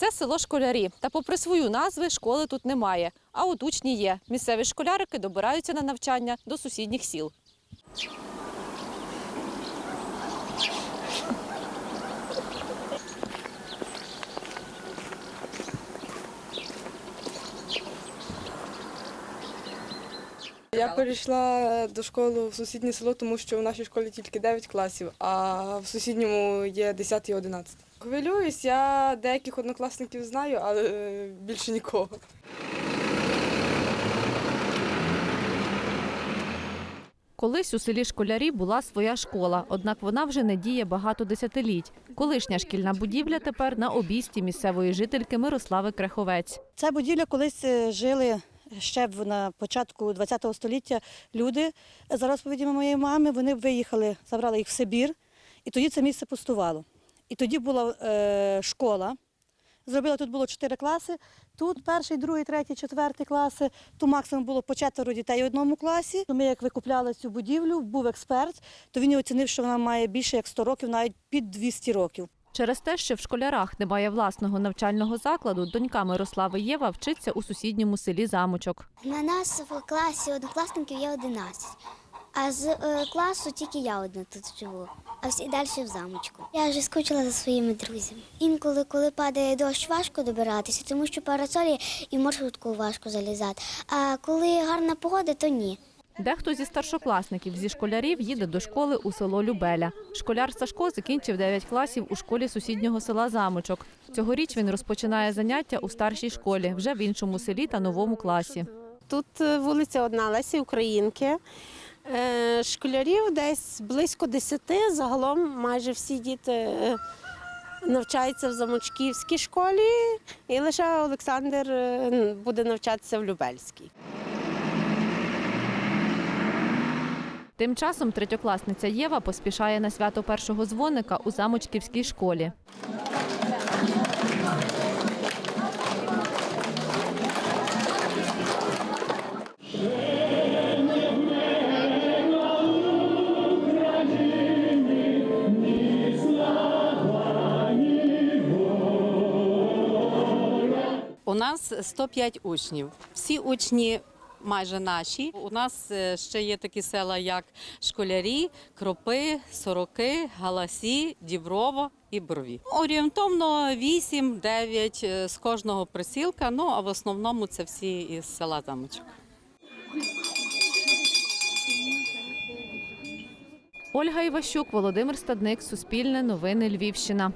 Це село Школярі. Та попри свою назву школи тут немає. А от учні є. Місцеві школярики добираються на навчання до сусідніх сіл. Я перейшла до школи в сусіднє село, тому що в нашій школі тільки 9 класів, а в сусідньому є 10 і 11. Хвилююсь, я деяких однокласників знаю, але е, більше нікого. Колись у селі Школярі була своя школа, однак вона вже не діє багато десятиліть. Колишня шкільна будівля тепер на обійсті місцевої жительки Мирослави Креховець. Ця будівля колись е, жили ще на початку ХХ століття люди. За розповідями моєї мами, вони виїхали, забрали їх в Сибір, і тоді це місце пустувало. І тоді була е, школа. Зробила тут було чотири класи. Тут перший, другий, третій, четвертий класи. Тут максимум було по четверо дітей в одному класі. Ми як викупляли цю будівлю, був експерт, то він оцінив, що вона має більше як 100 років, навіть під 200 років. Через те, що в школярах немає власного навчального закладу, донька Мирослави Єва вчиться у сусідньому селі Замочок. На нас в класі однокласників є 11, а з е, класу тільки я одна тут живу, а всі далі в замочку. Я вже скучила за своїми друзями. Інколи, коли падає дощ, важко добиратися, тому що парасолі і маршрутку важко залізати. А коли гарна погода, то ні. Дехто зі старшокласників зі школярів їде до школи у село Любеля. Школяр Сашко закінчив 9 класів у школі сусіднього села Замочок. Цьогоріч він розпочинає заняття у старшій школі, вже в іншому селі та новому класі. Тут е, вулиця одна Лесі Українки. Е, Школярів десь близько десяти. Загалом майже всі діти е, навчаються в Замочківській школі, і лише Олександр буде навчатися в Любельській. Тим часом третьокласниця Єва поспішає на свято першого дзвоника у Замочківській школі. У нас 105 учнів. Всі учні майже наші. У нас е, ще є такі села, як Школярі, Кропи, Сороки, Галасі, Діброво і Брові. Орієнтовно 8-9 е, з кожного присілка. Ну а в основному це всі із села Замочок. Ольга Іващук, Володимир Стадник, Суспільне, Новини Львівщина.